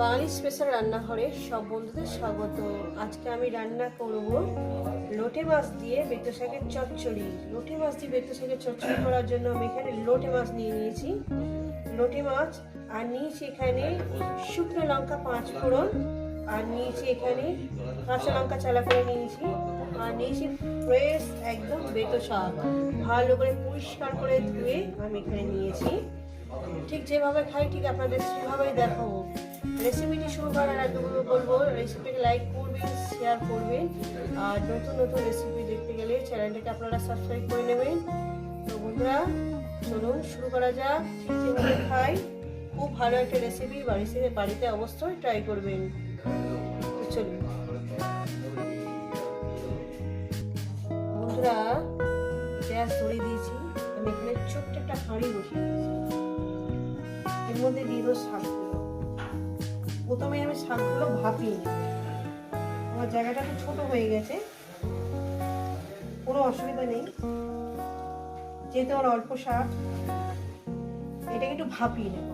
বাঙালি special রান্নাঘরে সব বন্ধুদের স্বাগত। আজকে আমি রান্না করব লোটে মাছ দিয়ে বেতো শাকের চচ্চড়ি। লোটে মাছ দিয়ে বেতো শাকের চচ্চড়ি করার জন্য আমি এখানে লোটে মাছ নিয়ে নিয়েছি। লোটে মাছ, আর নিয়েছি এখানে শুকনো লঙ্কা পাঁচ ফোড়ন, আর নিয়েছি এখানে কাঁচা লঙ্কা চালা করে নিয়েছি, আর নিয়েছি ফ্রেশ একদম বেতো শাক। ভালো করে পরিষ্কার করে ধুয়ে আমি এখানে নিয়েছি। ঠিক যেভাবে খাই, ঠিক আপনাদের সেভাবেই দেখাবো। রেসিপিটি শুরু করার আগে বলব রেসিপিটি লাইক করবেন শেয়ার করবেন। আর নতুন নতুন রেসিপি দেখতে গেলে চ্যানেলটাকে আপনারা সাবস্ক্রাইব করে নেবেন। তো বন্ধুরা, চলুন শুরু করা যাক। ঠিক যেভাবে খাই, খুব ভালো একটা রেসিপি বাড়িতে বাড়িতে অবশ্যই ট্রাই করবেন। চলুন। বন্ধুরা, গ্যাস ধরে দিয়েছি। আমি এখানে ছোট্ট একটা হাঁড়ি বসিয়ে দিয়েছি। এর মধ্যে দিয়ে দেবো প্রথমে আমি শাকগুলো ভাপিয়ে নিই। আমার জায়গাটা একটু ছোট হয়ে গেছে। কোনো অসুবিধা নেই। যেহেতু আমার অল্প শাক, এটাকে একটু ভাপিয়ে নেব।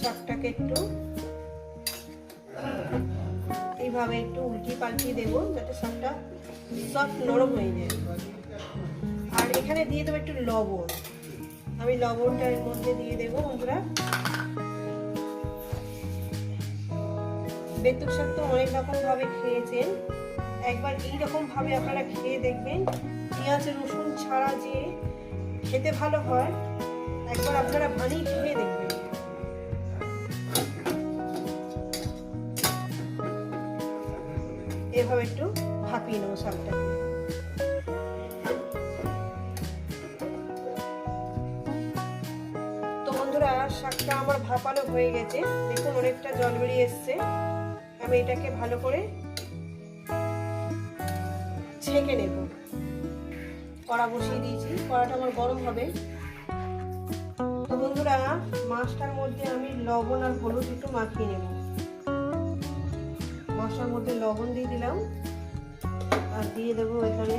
শাকটাকে একটু এইভাবে একটু উল্টি পাল্টিয়ে দেবো, যাতে শাকটা সফট নরম হয়ে যায়। এখানে দিয়ে দেবো একটু লবণ। আমি লবণটা এর মধ্যে দিয়ে দেবো বন্ধুরা বেতুক শাক তো অনেক রকম ভাবে খেয়েছেন। একবার এই রকম ভাবে আপনারা খেয়ে দেখবেন। পেঁয়াজ, রসুন ছাড়া যে খেতে ভালো হয়, একবার আপনারা বানিয়ে খেয়ে দেখবেন। এভাবে একটু ভাপিয়ে নেব শাকটাকে বন্ধুরা, শাকটা আমার ভাপানো হয়ে গেছে। দেখুন, অনেকটা জল বেরিয়ে এসছে। আমি এটাকে ভালো করে ছেঁকে নেব। কড়া বসিয়ে দিয়েছি। কড়াটা আমার গরম হবে। তো বন্ধুরা, মাছটার মধ্যে আমি লবণ আর হলুদ একটু মাখিয়ে নেব। মাছটার মধ্যে লবণ দিয়ে দিলাম। আর দিয়ে দেবো এখানে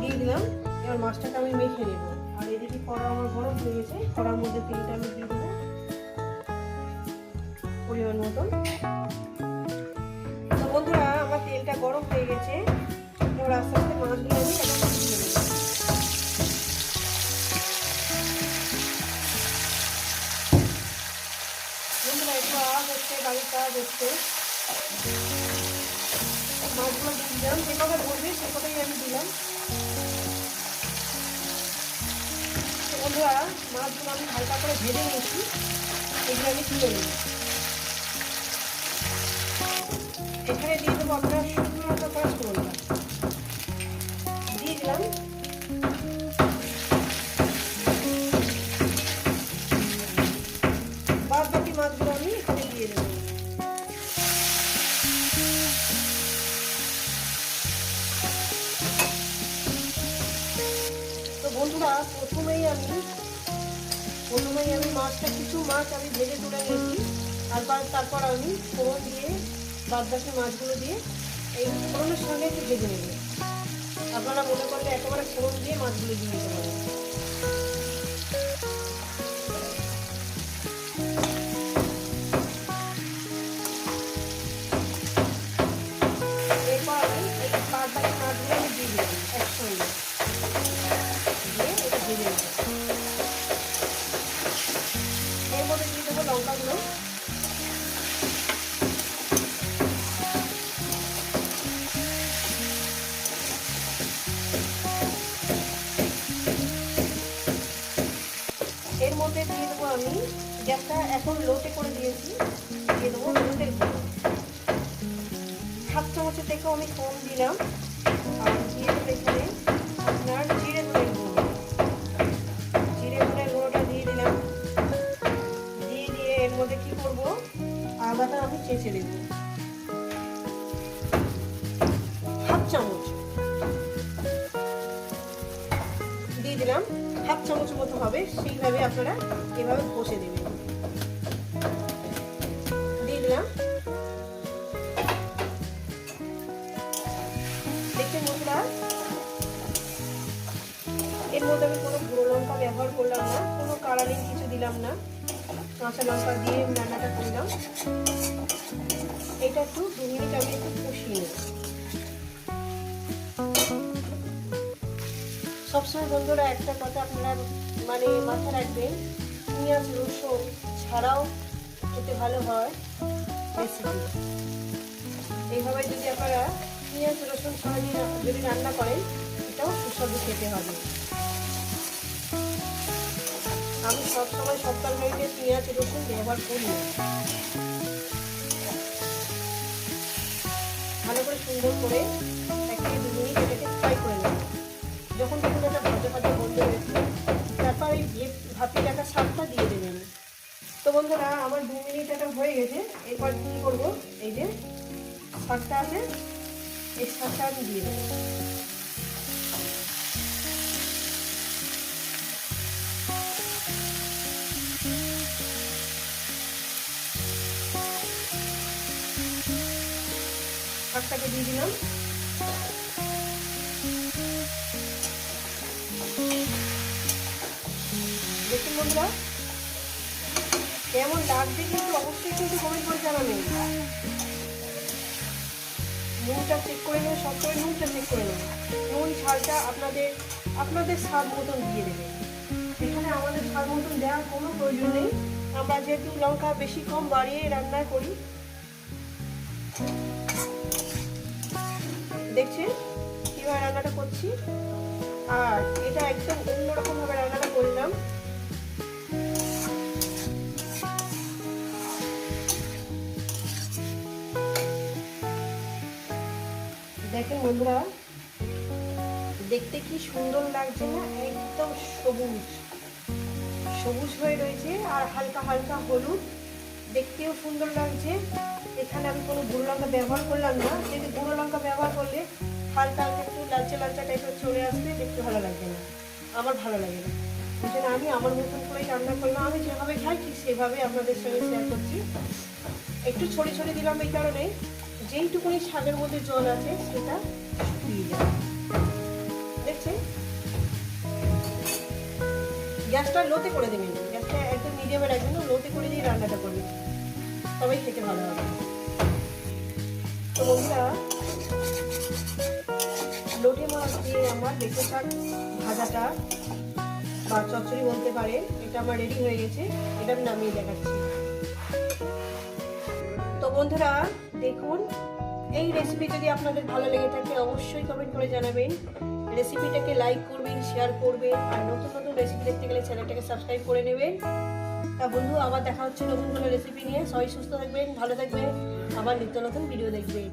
দিয়ে দিলাম এবার মাছটাকে আমি মেখে নেব। আর এদিকে কড়া আমার গরম হয়ে গেছে। কড়ার মধ্যে তেলটা আমি দিয়ে দেবো পরিমাণ মতন। তো বন্ধুরা, আমার তেলটা গরম হয়ে গেছে। এবার আস্তে আস্তে মাছগুলো আমি বন্ধুরা, একটু হচ্ছে মাছগুলো দিয়ে দিলাম, যে কটা ধরবে সে কটাই আমি দিলাম। বন্ধুরা, মাছগুলো আমি হালকা করে ভেজে নিয়েছি। এগুলো আমি তুলে নিই এখানে দিয়ে দেবো আপনার মাছটা কিছু মাছ আমি ভেজে তুলে নিয়েছি। তারপর তারপর আমি ফোড়ন দিয়ে বাদ বাকি মাছগুলো দিয়ে এই ফোড়নের সঙ্গে একটু ভেজে নেব। আপনারা মনে করলে একেবারে ফোড়ন দিয়ে মাছগুলো দিয়ে দিতে পারেন। দেবো এর মধ্যে দিয়ে দেবো আমি গ্যাসটা এখন লোটে করে দিয়েছি। দিয়ে দেবো হলুদের গুঁড়ো হাফ চামচের থেকেও আমি কম দিলাম। আর দিয়ে দেবো এখানে আপনার জিরে এর মধ্যে কি করব? আদাটা আমি চেঁচে দেব হাফ চামচ। দিয়ে দিলাম, হাফ চামচ মতো হবে, সেইভাবে আপনারা এভাবে কষে দেবেন দিয়ে দেখে মশলা এর মধ্যে আমি কোনো গুঁড়ো লঙ্কা ব্যবহার করলাম না, কোনো কালারিং কিছু দিলাম না। কাঁচা লঙ্কা দিয়ে রান্নাটা করলাম এটা একটু দু মিনিট আমি একটু কষিয়ে নেব সবসময় বন্ধুরা একটা কথা আপনারা মানে মাথায় রাখবেন, পেঁয়াজ, রসুন ছাড়াও খেতে ভালো হয় এইভাবে যদি আপনারা পেঁয়াজ, রসুন ছাড়া যদি রান্না করেন, এটাও সুস্বাদু খেতে হবে। আমি সবসময় সব তরকারিতে পেঁয়াজ, রসুন ব্যবহার করি। ভালো করে সুন্দর করে এক থেকে দু মিনিট এটাকে ফ্রাই করে নেব। যখন দেখুন এটা ভাজা ভাজা বন্ধ হয়েছে, তারপর এই ভাপে রাখা শাকটা দিয়ে দেবেন। তো বন্ধুরা, আমার দু মিনিট এটা হয়ে গেছে, এরপর কী করব? এই যে শাকটা আছে, এই শাকটা আমি দিয়ে দেবো। শাকটাকে দিয়ে দিলাম। দেখুন বন্ধুরা, কেমন লাগছে কিন্তু অবশ্যই কিন্তু কমেন্ট করে জানাবেন। নুনটা চেক করে নেবেন সব করে নুনটা চেক করে নেবেন। নুন ঝালটা আপনাদের আপনাদের স্বাদ মতন দিয়ে দেবেন এখানে আমাদের স্বাদ মতন দেওয়ার কোনো প্রয়োজন নেই। আমরা যেহেতু লঙ্কা বেশি কম বাড়িয়ে রান্না করি দেখছেন? কীভাবে রান্নাটা করছি? আর এটা একদম অন্যরকমভাবে রান্নাটা করলাম। দেখেন বন্ধুরা, দেখতে কি সুন্দর লাগছে না? একদম সবুজ। সবুজ হয়ে রয়েছে আর হালকা হালকা হলুদ। দেখতেও সুন্দর লাগছে। এখানে আমি কোনো গুঁড়ো লঙ্কা ব্যবহার করলাম না। যদি গুঁড়ো লঙ্কা ব্যবহার করলে হালকা হালকা একটু লালচে লালচে টাইপের চলে আসবে, দেখতে ভালো লাগবে না। আমার ভালো লাগে না। ওই জন্য আমি আমার মতন করেই রান্না করলাম। আমি যেভাবে খাই ঠিক সেভাবে আপনাদের সঙ্গে শেয়ার করছি। একটু ছড়ি ছড়ি দিলাম এই কারণে। যেইটুকুনি শাকের মধ্যে জল আছে, সেটা শুকিয়ে যায় দেখছেন? গ্যাসটা লোতে করে দেবেন। গ্যাসটা একদম মিডিয়ামে রাখবেন। লোতে করে দিয়ে রান্নাটা করবেন। তবেই খেতে ভালো হবে। তো বন্ধুরা লোটে মাছ দিয়ে আমার বেঁচে শাক ভাজাটা বা চচ্চড়ি বলতে পারে, এটা আমার রেডি হয়ে গেছে, এটা আমি নামিয়ে দেখাচ্ছি। তো বন্ধুরা, দেখুন, এই রেসিপি যদি আপনাদের ভালো লেগে থাকে, অবশ্যই কমেন্ট করে জানাবেন। রেসিপিটাকে লাইক করবেন শেয়ার করবেন, আর নতুন নতুন রেসিপি দেখতে গেলে চ্যানেলটাকে সাবস্ক্রাইব করে নেবেন। তা বন্ধু, আবার দেখা হচ্ছে নতুন কোনো রেসিপি নিয়ে। সবাই সুস্থ থাকবেন, ভালো থাকবেন। আবার নিত্য নতুন ভিডিও দেখবেন।